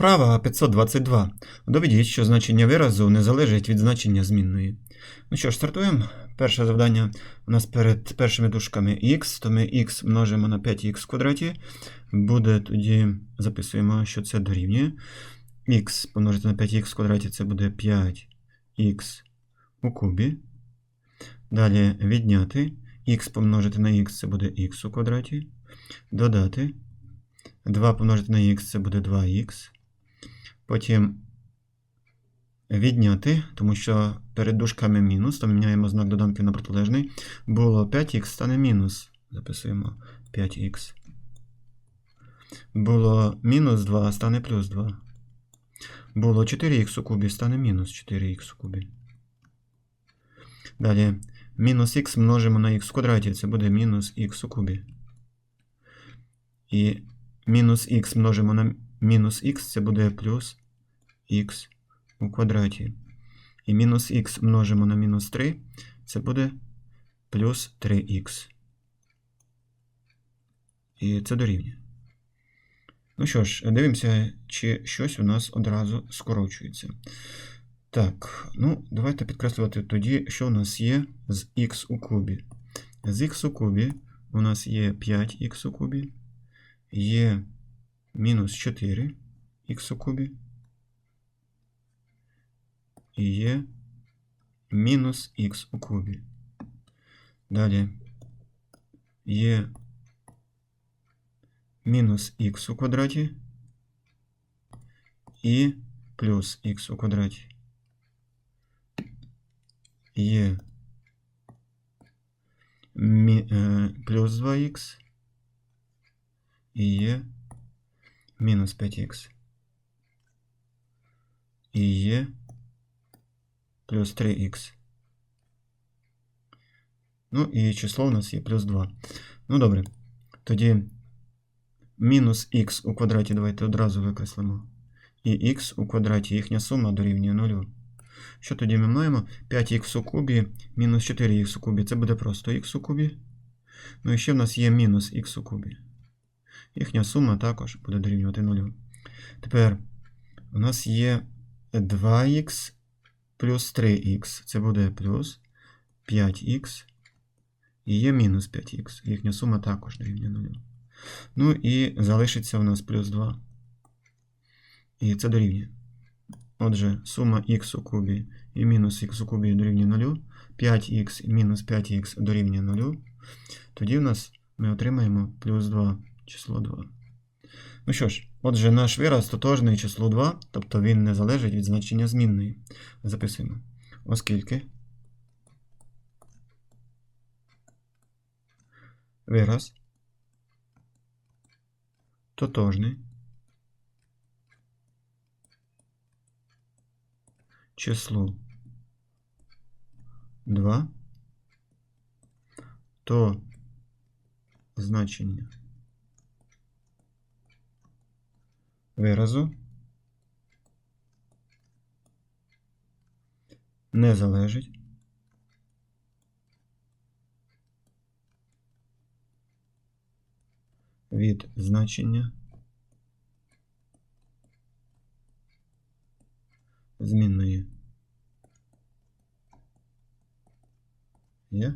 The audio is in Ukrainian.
Вправа 522. Доведіть, що значення виразу не залежить від значення змінної. Ну що ж, стартуємо. Перше завдання у нас перед першими дужками x, то ми x множимо на 5х в квадраті. Буде тоді, записуємо, що це дорівнює. x помножити на 5х в квадраті це буде 5х у кубі. Далі відняти. х помножити на х це буде х у квадраті. Додати. 2 помножити на х це буде 2х. Потім відняти, тому що перед дужками мінус, то міняємо знак доданки на протилежний. Було 5х стане мінус. Записуємо 5х. Було мінус 2 стане плюс 2. Було 4х у кубі стане мінус 4х у кубі. Далі мінус х множимо на х в квадраті, це буде мінус х у кубі. І мінус х множимо на мінус х, це буде плюс х у квадраті. І мінус х множимо на мінус 3, це буде плюс 3х. І це дорівнює. Ну що ж, дивимося, чи щось у нас одразу скорочується. Так, ну, давайте підкреслювати тоді, що у нас є з х у кубі. З х у кубі у нас є 5х у кубі, є мінус 4 х у кубі, і є мінус х у кубі. Далі є мінус х у квадраті і плюс х у квадраті. Є мі, е, плюс 2х і є мінус 5х. І є плюс 3х. Ну і число у нас є плюс 2. Ну добре. Тоді мінус х у квадраті давайте одразу викреслимо. І х у квадраті їхня сума дорівнює 0. Що тоді ми маємо? 5х у кубі мінус 4х у кубі. Це буде просто х у кубі. Ну і ще в нас є мінус х у кубі. Їхня сума також буде дорівнювати 0. Тепер у нас є 2х плюс 3х. Це буде плюс 5х. І є мінус 5х. Їхня сума також дорівнює 0. Ну і залишиться у нас плюс 2. І це дорівнює. Отже, сума х у кубі і мінус х у кубі дорівнює 0. 5х і мінус 5х дорівнює 0. Тоді в нас ми отримаємо плюс 2 число 2. Ну що ж, отже, наш вираз тотожний число 2, тобто він не залежить від значення змінної. Записуємо. Оскільки вираз тотожний числу 2, то значення виразу не залежить від значення змінної. Є?